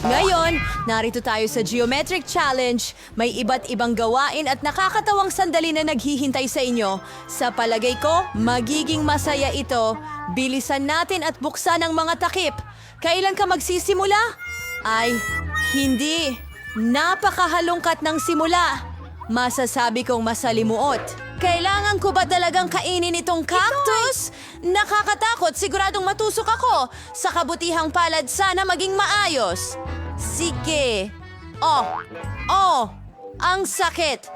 Ngayon, narito tayo sa Geometric Challenge. May iba't ibang gawain at nakakatawang sandali na naghihintay sa inyo. Sa palagay ko, magiging masaya ito. Bilisan natin at buksan ang mga takip. Kailan ka magsisimula? Ay, hindi. Napakahalungkat ng simula. Masasabi kong masalimuot. Kailangan ko ba talagang kainin itong cactus? Nakakatakot, siguradong matusok ako. Sa kabutihang palad, sana maging maayos. Sige. Oh, oh, ang sakit.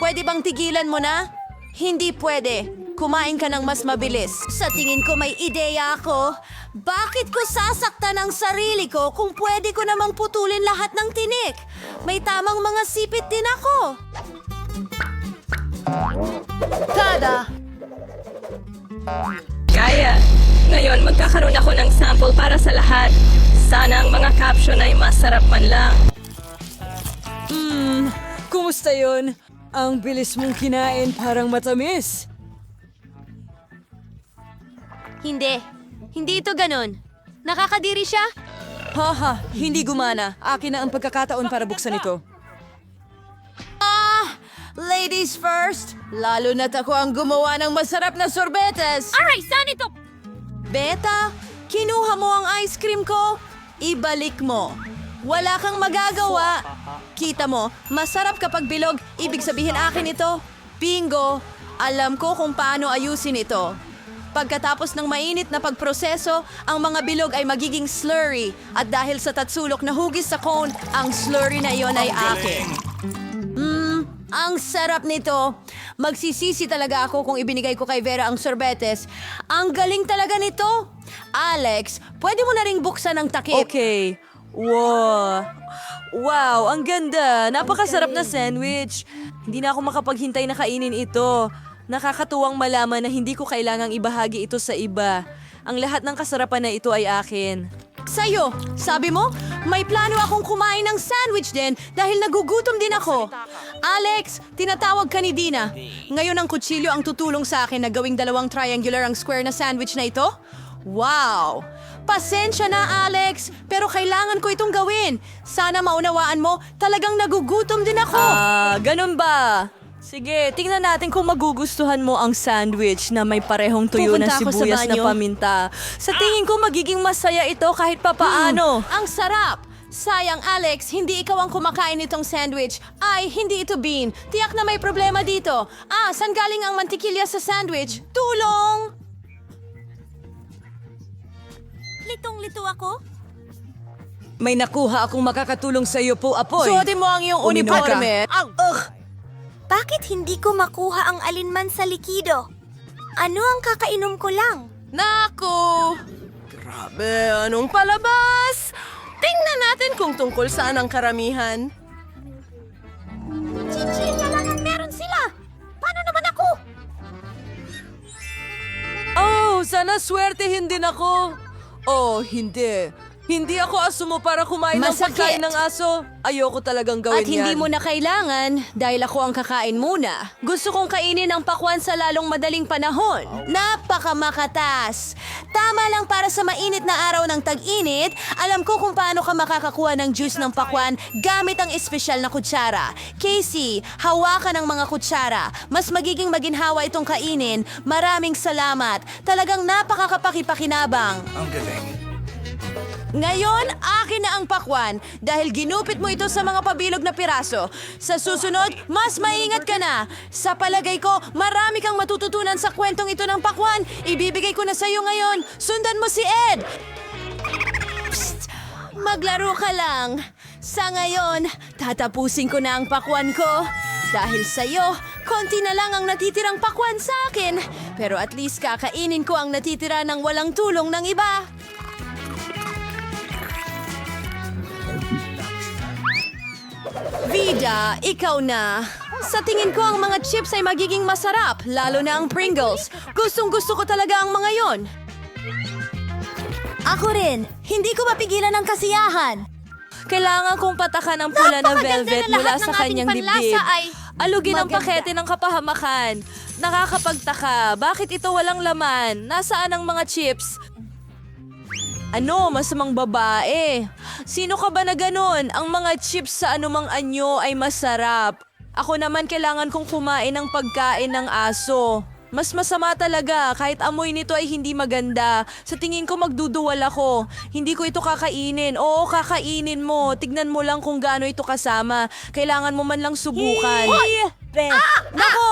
Pwede bang tigilan mo na? Hindi pwede. Kumain ka ng mas mabilis. Sa tingin ko may ideya ako. Bakit ko sasaktan ang sarili ko kung pwede ko namang putulin lahat ng tinik? May tamang mga sipit din ako. Tada! Kaya, ngayon magkakaroon ako ng sample para sa lahat. Sana ang mga caption ay masarap man lang. Hmm, kumusta yun? Ang bilis mong kinain parang matamis. Hindi. Hindi ito ganon. Nakakadiri siya? Haha, hindi gumana. Akin na ang pagkakataon para buksan ito. Ladies first! Lalo na't ako ang gumawa ng masarap na sorbetes! Aray, saan ito? Beta, kinuha mo ang ice cream ko? Ibalik mo. Wala kang magagawa. Kita mo, masarap kapag bilog, ibig sabihin akin ito. Bingo! Alam ko kung paano ayusin ito. Pagkatapos ng mainit na pagproseso, ang mga bilog ay magiging slurry. At dahil sa tatsulok na hugis sa cone, ang slurry na iyon ay akin. Ang sarap nito. Magsisisi talaga ako kung ibinigay ko kay Vera ang sorbetes. Ang galing talaga nito. Alex, pwede mo na ring buksan ang takip. Okay. Wow. Wow, ang ganda. Napakasarap na sandwich. Hindi na ako makapaghintay na kainin ito. Nakakatuwang malaman na hindi ko kailangang ibahagi ito sa iba. Ang lahat ng kasarapan na ito ay akin. Sa'yo, sabi mo, may plano akong kumain ng sandwich din dahil nagugutom din ako. Alex, tinatawag ka ni Dina. Ngayon ang kutsilyo ang tutulong sa akin na gawing dalawang triangular ang square na sandwich na ito? Wow! Pasensya na, Alex, pero kailangan ko itong gawin. Sana maunawaan mo, talagang nagugutom din ako. Ah, ganun ba? Sige, tingnan natin kung magugustuhan mo ang sandwich na may parehong tuyo ng Pupunta ako sa sibuyas na banyo. paminta. Sa tingin ko magiging masaya ito kahit papaano. Ang sarap! Sayang, Alex, hindi ikaw ang kumakain nitong sandwich. Ay, hindi ito bean. Tiyak na may problema dito. Ah, saan galing ang mantikilya sa sandwich? Tulong! Litong-lito ako? May nakuha akong makakatulong sa iyo po, Apoy. Suotin mo ang iyong Uminom ka. uniforme. Ugh! Bakit hindi ko makuha ang alinman sa likido? Ano ang kakainom ko lang? Naku! Grabe, anong palabas? Tingnan natin kung tungkol saan ang karamihan. Chichirya lang ang meron sila! Paano naman ako? Oh, sana swertehin din ako. Oh, hindi. Hindi ako asumo para kumain ng Masakit. pagkain ng aso. Ayoko talagang gawin At hindi yan. mo na kailangan dahil ako ang kakain muna. Gusto kong kainin ang pakwan sa lalong madaling panahon. Napakamakatas! Tama lang para sa mainit na araw ng tag-init, alam ko kung paano ka makakakuha ng juice ng pakwan gamit ang espesyal na kutsara. Casey, hawakan ang mga kutsara. Mas magiging maginhawa itong kainin. Maraming salamat. Talagang napakakapakipakinabang. Ang galing. Ngayon, akin na ang pakwan dahil ginupit mo ito sa mga pabilog na piraso. Sa susunod, mas maingat ka na. Sa palagay ko, marami kang matututunan sa kwentong ito ng pakwan. Ibibigay ko na sa iyo ngayon. Sundan mo si Ed. Psst! Maglaro ka lang. Sa ngayon, tatapusin ko na ang pakwan ko. Dahil sa iyo, konti na lang ang natitirang pakwan sa akin. Pero at least kakainin ko ang natitira ng walang tulong ng iba. Vida, ikaw na. Sa tingin ko ang mga chips ay magiging masarap, lalo na ang Pringles. Gustong gusto ko talaga ang mga yon. Ako rin. Hindi ko mapigilan ang kasiyahan. Kailangan kong patakan ang pula na velvet na mula sa kanyang dibdib. ay Alugin ang maganda. pakete ng kapahamakan. Nakakapagtaka. Bakit ito walang laman? Nasaan ang mga chips? Ano, masamang babae? Sino ka ba na ganun? Ang mga chips sa anumang anyo ay masarap. Ako naman kailangan kong kumain ng pagkain ng aso. Mas masama talaga, kahit amoy nito ay hindi maganda. Sa tingin ko magduduwal ako. Hindi ko ito kakainin. Oo, kakainin mo. Tignan mo lang kung gaano ito kasama. Kailangan mo man lang subukan. Ah! Nako!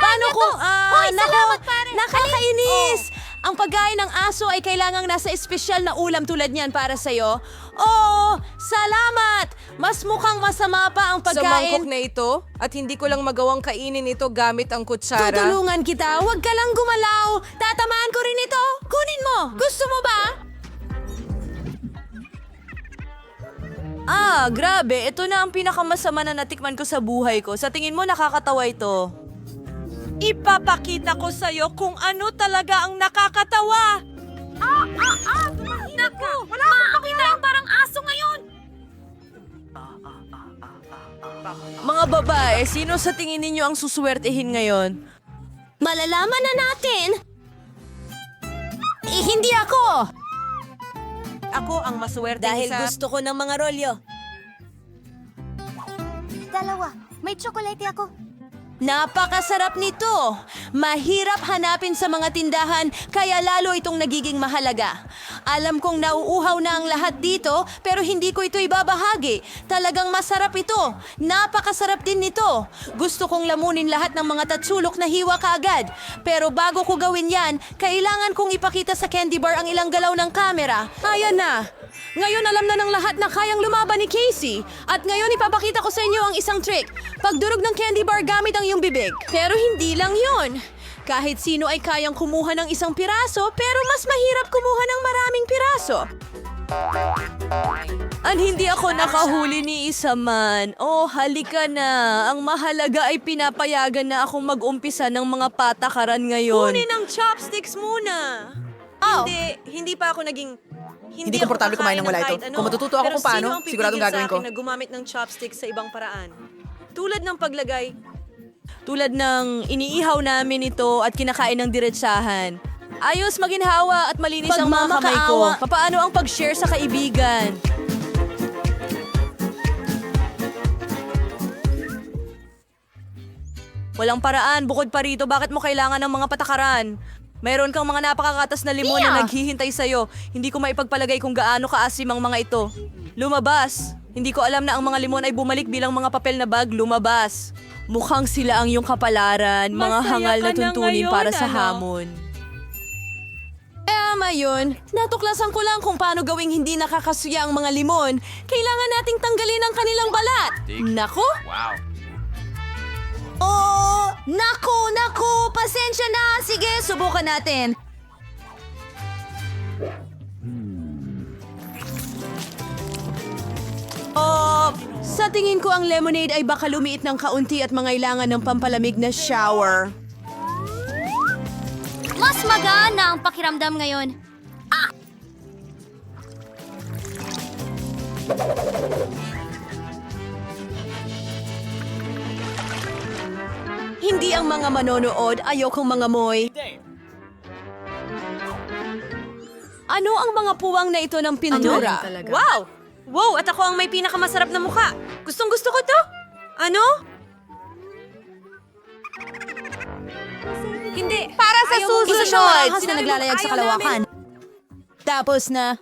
Paano niya kung... Ah, Hoy, nako! salamat, pare. Nakakainis! Ang pagkain ng aso ay kailangang nasa espesyal na ulam tulad niyan para sa'yo. Oo! Salamat! Mas mukhang masama pa ang Sa mangkok pagkain. na ito, at hindi ko lang magawang kainin ito gamit ang kutsara. Tutulungan kita. Huwag ka lang gumalaw. Tatamaan ko rin ito. Kunin mo. Gusto mo ba? Ah, grabe. Ito na ang pinakamasama na natikman ko sa buhay ko. Sa tingin mo, nakakatawa ito. Ipapakita ko sa'yo kung ano talaga ang nakakatawa. Naku! Wala akong makita yung parang aso ngayon! Mga babae, sino sa tingin ninyo ang suswertehin ngayon? Malalaman na natin! Eh, hindi ako. Ako ang maswerte Dahil gusto ko ng mga rolyo. Dalawa. May tsokolate ako. Napakasarap nito! Mahirap hanapin sa mga tindahan, kaya lalo itong nagiging mahalaga. Alam kong nauuhaw na ang lahat dito, pero hindi ko ito ibabahagi. Talagang masarap ito. Napakasarap din nito. Gusto kong lamunin lahat ng mga tatsulok na hiwa kaagad. Pero bago ko gawin yan, kailangan kong ipakita sa candy bar ang ilang galaw ng kamera. Ayan na! Ngayon alam na ng lahat na kayang lumaban ni Casey. At ngayon ipapakita ko sa inyo ang isang trick. Pagdurog ng candy bar gamit ang iyong bibig. Pero hindi lang yon. Kahit sino ay kayang kumuha ng isang piraso, pero mas mahirap kumuha ng maraming piraso. An hindi ako nakahuli ni isa man. Oh, halika na. Ang mahalaga ay pinapayagan na akong mag-umpisa ng mga patakaran ngayon. Kunin ang chopsticks muna. Oh. Hindi, hindi pa ako naging... Hindi ako komportable kumain ng wala ito. ano. Kung matututo ako Pero kung paano, sino ang pipigil siguradong sa gagawin ko. akin na gumamit ng chopsticks sa ibang paraan? Tulad ng paglagay. Tulad ng iniihaw namin ito at kinakain ng diretsahan. Ayos maginhawa at malinis ang mga kamay ko. Papaano ang pag-share sa kaibigan? Walang paraan, bukod pa rito, bakit mo kailangan ng mga patakaran? Mayroon kang mga napakakatas na limon na Mia! naghihintay sa'yo. Hindi ko maipagpalagay kung gaano kaasim ang mga ito. Lumabas! Hindi ko alam na ang mga limon ay bumalik bilang mga papel na bag. Lumabas! Mukhang sila ang iyong kapalaran, mga Masaya hangal na ka na tuntunin ngayon, para sa ano? hamon. Tama yun. Natuklasan ko lang kung paano gawing hindi nakakasuya ang mga limon. Kailangan nating tanggalin ang kanilang balat. Nako! Wow. Oh! Nako! Nako! Pasensya na! Sige, subukan natin. Oh, sa tingin ko ang lemonade ay baka lumiit ng kaunti at mangailangan ng pampalamig na shower. Mas magana ang pakiramdam ngayon. Hindi ang mga manonood, ayokong mga moy. Ano ang mga puwang na ito ng pintura? Wow! Wow! At ako ang may pinakamasarap na mukha. Gustong gusto ko to. Ano? Hindi. Para sa Ayaw susunod! Isa Isa siyang malahas na naglalayag sa kalawakan. Tapos na,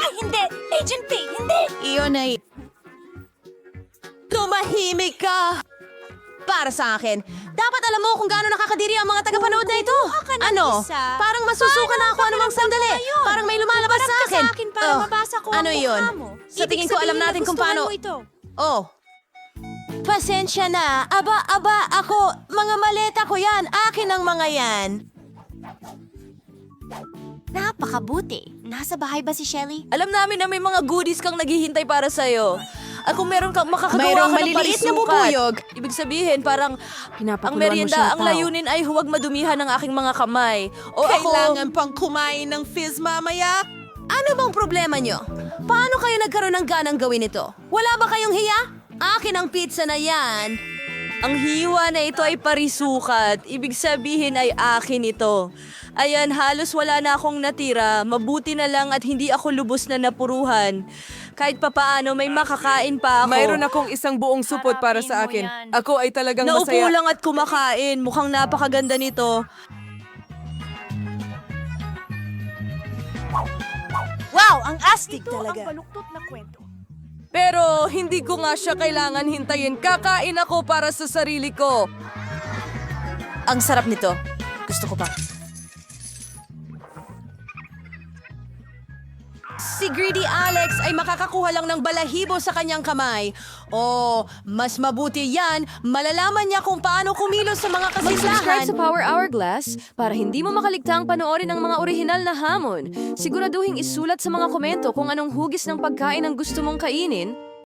Ay, hindi! Agent P, hindi! iyon ay... Tumahimik ka! Para sa akin, dapat alam mo kung gaano nakakadiri ang mga tagapanood na ito. Ano? Parang masusuka na ako anumang sandali. Parang may lumalabas sa akin. para Oh, mabasa ko ano ang yun? mukha mo. Sa tingin ko alam natin kung paano... Oh. Pasensya na. Aba, aba, ako. Mga maleta ko yan. Akin ang mga yan. Napakabuti. Nasa bahay ba si Shelly? Alam namin na may mga goodies kang naghihintay para sa'yo. At kung meron kang makakagawa Mayroong ka ng maliliit na bubuyog. Ibig sabihin, parang ang Pinapakuluan mo merienda, siya, ang tao. layunin ay huwag madumihan ng aking mga kamay. O Kailangan ako, pang kumain ng fizz mamaya? Ano bang problema nyo? Paano kayo nagkaroon ng ganang gawin ito? Wala ba kayong hiya? Akin ang pizza na yan. Ang hiwa na ito ay parisukat. Ibig sabihin ay akin ito. Ayan, halos wala na akong natira. Mabuti na lang at hindi ako lubos na napuruhan. Kahit papaano, may makakain pa ako. Mayroon akong isang buong supot para sa akin. Ako ay talagang Naupo masaya. lang at kumakain. Mukhang napakaganda nito. Wow, ang astig talaga. Pero hindi ko nga siya kailangan hintayin. Kakain ako para sa sarili ko. Ang sarap nito. Gusto ko pa. Si Greedy Alex ay makakakuha lang ng balahibo sa kanyang kamay. O, mas mabuti yan, malalaman niya kung paano kumilos sa mga Mag-subscribe kasislahan. sa Power Hourglass para hindi mo makaligtaang panoorin ang mga orihinal na hamon. Siguraduhin isulat sa mga komento kung anong hugis ng pagkain ang gusto mong kainin